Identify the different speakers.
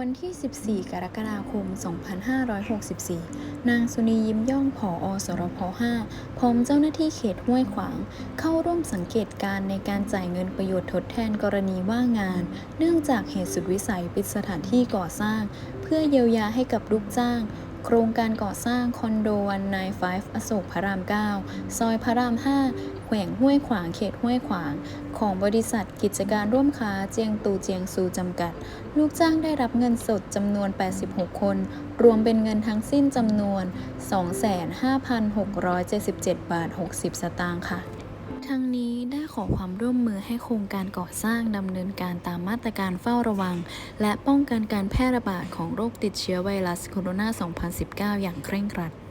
Speaker 1: วันที่ 14 กรกฎาคม 2564 นางสุนียิ้มย่องผออสรพ5พร้อมเจ้าหน้าที่เขตห้วยขวาง เข้าร่วมสังเกตการณ์ในการจ่ายเงินประโยชน์ทดแทนกรณีว่างงาน เนื่องจากเหตุสุดวิสัยปิดสถานที่ก่อสร้าง เพื่อเยียวยาให้กับลูกจ้าง โครงการก่อสร้างคอนโดวันนายไฟอโศกพระราม 9 ซอยพระราม 5 แขวงห้วยขวางเขตห้วยขวาง ของบริษัทกิจการร่วมค้าเจียงตูเจียงซูจำกัด ลูกจ้างได้รับเงินสดจำนวน 86 คน รวมเป็นเงินทั้งสิ้นจำนวน 25,677 บาท 60 สตางค์ค่ะ ทั้งนี้ได้ขอความร่วมมือให้โครงการก่อสร้างดำเนินการตามมาตรการเฝ้าระวัง และป้องกันการแพร่ระบาดของโรคติดเชื้อไวรัสโคโรนา 2019 อย่างเคร่งครัด